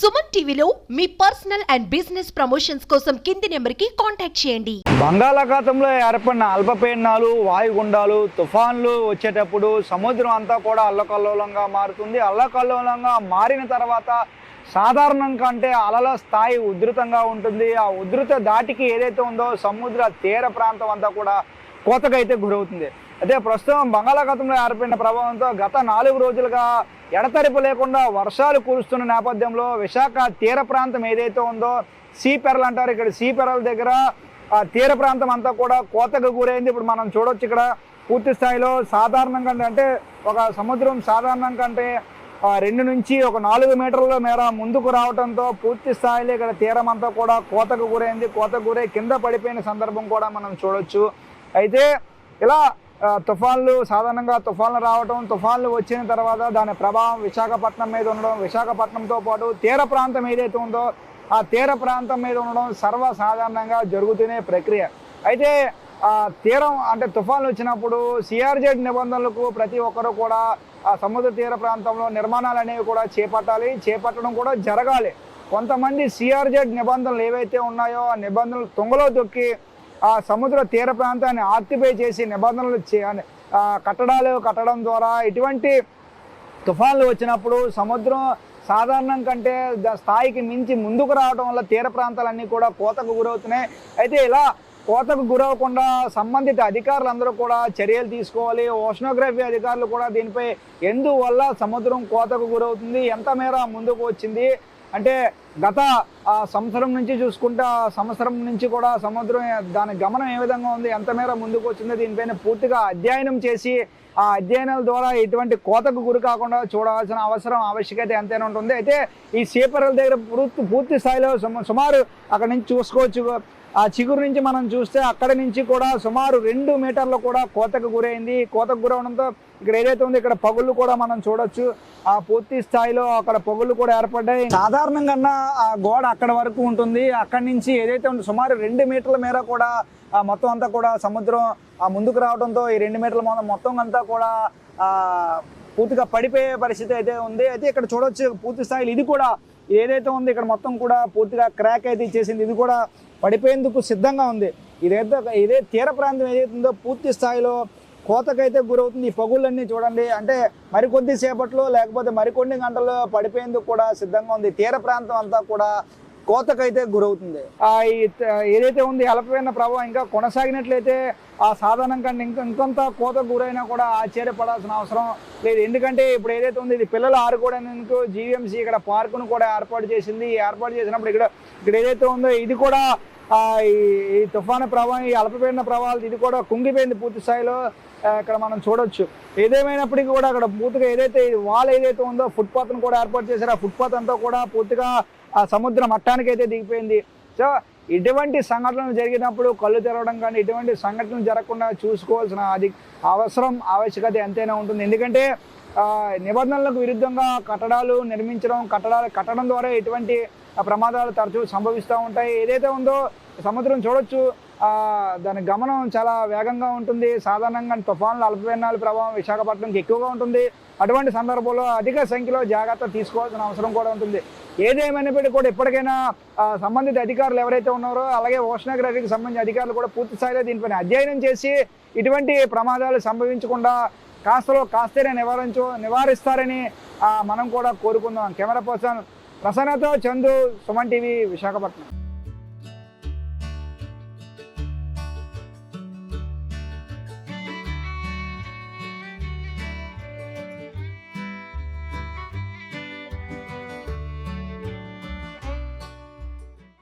సుమన్ టీవీలో మీ personal and business promotions కోసం కింది నెంబర్కి కాంటాక్ట్ చేయండి. బంగాళాఖాతంలో ఏర్పడిన అల్పపీడనాలు వాయుగుండాలు తుఫాన్లు వచ్చేటప్పుడు సముద్రం అంతా కూడా అల్లకల్లోలంగా మారుతుంది. అల్లకల్లోలంగా మారిన తర్వాత సాధారణం కంటే అలల స్థాయి ఉధృతంగా ఉంటుంది. ఆ ఉధృత దాటికి ఏదైతే ఉందో సముద్ర తీర ప్రాంతం అంతా కూడా కోతకైతే గురవుతుంది. అయితే ప్రస్తుతం బంగాళాఖాతంలో ఏర్పడిన ప్రభావంతో గత నాలుగు రోజులుగా ఎడతెరపు లేకుండా వర్షాలు కురుస్తున్న నేపథ్యంలో విశాఖ తీర ప్రాంతం ఏదైతే ఉందో సీపెరలు అంటారు. ఇక్కడ సీపెరల దగ్గర ఆ తీర ప్రాంతం అంతా కూడా కోతకు గురైంది. ఇప్పుడు మనం చూడొచ్చు ఇక్కడ పూర్తి స్థాయిలో సాధారణంగా అంటే ఒక సముద్రం సాధారణం కంటే రెండు నుంచి ఒక నాలుగు మీటర్ల మేర ముందుకు రావడంతో పూర్తి స్థాయిలో ఇక్కడ తీరం అంతా కూడా కోతకు గురైంది. కోతకు గురై కింద పడిపోయిన సందర్భం కూడా మనం చూడొచ్చు. అయితే ఇలా తుఫాన్లు సాధారణంగా తుఫాన్లు రావడం తుఫాన్లు వచ్చిన తర్వాత దాని ప్రభావం విశాఖపట్నం మీద ఉండడం విశాఖపట్నంతో పాటు తీర ప్రాంతం ఏదైతే ఉందో ఆ తీర ప్రాంతం మీద ఉండడం సర్వసాధారణంగా జరుగుతునే ప్రక్రియ. అయితే తీరం అంటే తుఫాన్లు వచ్చినప్పుడు సిఆర్జెడ్ నిబంధనలకు ప్రతి ఒక్కరు కూడా ఆ సముద్ర తీర ప్రాంతంలో నిర్మాణాలు అనేవి కూడా చేపట్టాలి చేపట్టడం కూడా జరగాలి. కొంతమంది సిఆర్జెడ్ నిబంధనలు ఏవైతే ఉన్నాయో ఆ నిబంధనలు తుంగలో దొక్కి ఆ సముద్ర తీర ప్రాంతాన్ని ఆర్తిపై చేసి నిబంధనలు చే- కట్టడాలు కట్టడం ద్వారా ఇటువంటి తుఫాన్లు వచ్చినప్పుడు సముద్రం సాధారణం కంటే స్థాయికి మించి ముందుకు రావడం వల్ల తీర ప్రాంతాలన్నీ కూడా కోతకు గురవుతున్నాయి. అయితే ఇలా కోతకు గురవకుండా సంబంధిత అధికారులందరూ కూడా చర్యలు తీసుకోవాలి. ఓషనోగ్రఫీ అధికారులు కూడా దీనిపై ఎందువల్ల సముద్రం కోతకు గురవుతుంది? ఎంత మేర ముందుకు వచ్చింది? అంటే గత ఆ, సంవత్సరం నుంచి చూసుకుంటే ఆ సంవత్సరం నుంచి కూడా సముద్రం దాని గమనం ఏ విధంగా ఉంది ఎంత మేర ముందుకు వచ్చిందో దీనిపైన పూర్తిగా అధ్యయనం చేసి ఆ అధ్యయనాల ద్వారా ఎటువంటి కోతకు గురి కాకుండా చూడాల్సిన అవసరం ఆవశ్యకత ఎంతైనా ఉంటుంది. అయితే ఈ సీపరల దగ్గర పూర్తి పూర్తి స్థాయిలో సుమ- సుమారు అక్కడ నుంచి చూసుకోవచ్చు. ఆ చిగురు నుంచి మనం చూస్తే అక్కడ నుంచి కూడా సుమారు రెండు మీటర్లు కూడా కోతకు గురైంది. కోతకు గురవడంతో ఇక్కడ ఏదైతే ఉందో ఇక్కడ పగుళ్ళు కూడా మనం చూడొచ్చు. ఆ పూర్తి స్థాయిలో అక్కడ పగుళ్ళు కూడా ఏర్పడ్డాయి. సాధారణంగా ఆ గోడ అక్కడ వరకు ఉంటుంది. అక్కడి నుంచి ఏదైతే ఉందో సుమారు రెండు మీటర్ల మేర కూడా ఆ మొత్తం అంతా కూడా సముద్రం ఆ ముందుకు రావడంతో ఈ రెండు మీటర్ల మొత్తం మొత్తం అంతా కూడా ఆ పూర్తిగా పడిపోయే పరిస్థితి అయితే ఉంది. అయితే ఇక్కడ చూడొచ్చు పూర్తి స్థాయిలో ఇది కూడా ఏదైతే ఉంది ఇక్కడ మొత్తం కూడా పూర్తిగా క్రాక్ అయితే ఇచ్చేసింది. ఇది కూడా పడిపోయేందుకు సిద్ధంగా ఉంది. ఇదైతే ఇదే తీర ప్రాంతం ఏదైతుందో పూర్తి స్థాయిలో కోతకైతే గురవుతుంది. ఈ పగుళ్ళన్నీ చూడండి. అంటే మరికొద్ది సేపట్లో లేకపోతే మరికొన్ని గంటల్లో పడిపోయేందుకు కూడా సిద్ధంగా ఉంది. తీర ప్రాంతం అంతా కూడా కోతకైతే గురవుతుంది. ఏదైతే ఉంది అలపైన ప్రభావం ఇంకా కొనసాగినట్లయితే ఆ సాధనం కంటే ఇంకా ఇంకొంత కోత గురైనా కూడా ఆశ్చర్యపడాల్సిన అవసరం లేదు. ఎందుకంటే ఇప్పుడు ఏదైతే ఉంది ఇది పిల్లలు ఆడుకోవడానికి జీవీఎంసీ ఇక్కడ పార్కును కూడా ఏర్పాటు చేసింది. ఏర్పాటు చేసినప్పుడు ఇక్కడ ఇక్కడ ఏదైతే ఉందో ఇది కూడా ఈ తుఫాను ప్రభావం ఈ అల్పపీడన ప్రభావాలు ఇది కూడా కుంగిపోయింది పూర్తి స్థాయిలో. ఇక్కడ మనం చూడొచ్చు. ఏదేమైనప్పటికీ కూడా అక్కడ పూర్తిగా ఏదైతే వాల్ ఏదైతే ఉందో ఫుట్పాత్ను కూడా ఏర్పాటు చేశారు ఆ ఫుట్పాత్ అంతా కూడా పూర్తిగా ఆ సముద్ర మట్టానికి అయితే దిగిపోయింది. సో ఇటువంటి సంఘటనలు జరిగినప్పుడు కళ్ళు తెరవడం కానీ ఇటువంటి సంఘటనలు జరగకుండా చూసుకోవాల్సిన అది అవసరం ఆవశ్యకత ఎంతైనా ఉంటుంది. ఎందుకంటే నిబంధనలకు విరుద్ధంగా కట్టడాలు నిర్మించడం కట్టడాలు కట్టడం ద్వారా ఎటువంటి ప్రమాదాలు తరచూ సంభవిస్తూ ఉంటాయి. ఏదైతే ఉందో సముద్రం చూడొచ్చు దాని గమనం చాలా వేగంగా ఉంటుంది. సాధారణంగా తుఫాన్లు అల్పపీడనాల ప్రభావం విశాఖపట్నంకి ఎక్కువగా ఉంటుంది. అటువంటి సందర్భంలో అధిక సంఖ్యలో జాగ్రత్త తీసుకోవాల్సిన అవసరం కూడా ఉంటుంది. ఏదేమైనప్పటికీ కూడా ఇప్పటికైనా సంబంధిత అధికారులు ఎవరైతే ఉన్నారో అలాగే ఓషనోగ్రఫీకి సంబంధించిన అధికారులు కూడా పూర్తి స్థాయిలో దీనిపైన అధ్యయనం చేసి ఇటువంటి ప్రమాదాలు సంభవించకుండా కాస్తలో కాస్తేనే నివారించు నివారిస్తారని మనం కూడా కోరుకుందాం. కెమెరా పర్సన్ ప్రసన్నతో చందు సుమన్ టీవీ విశాఖపట్నం.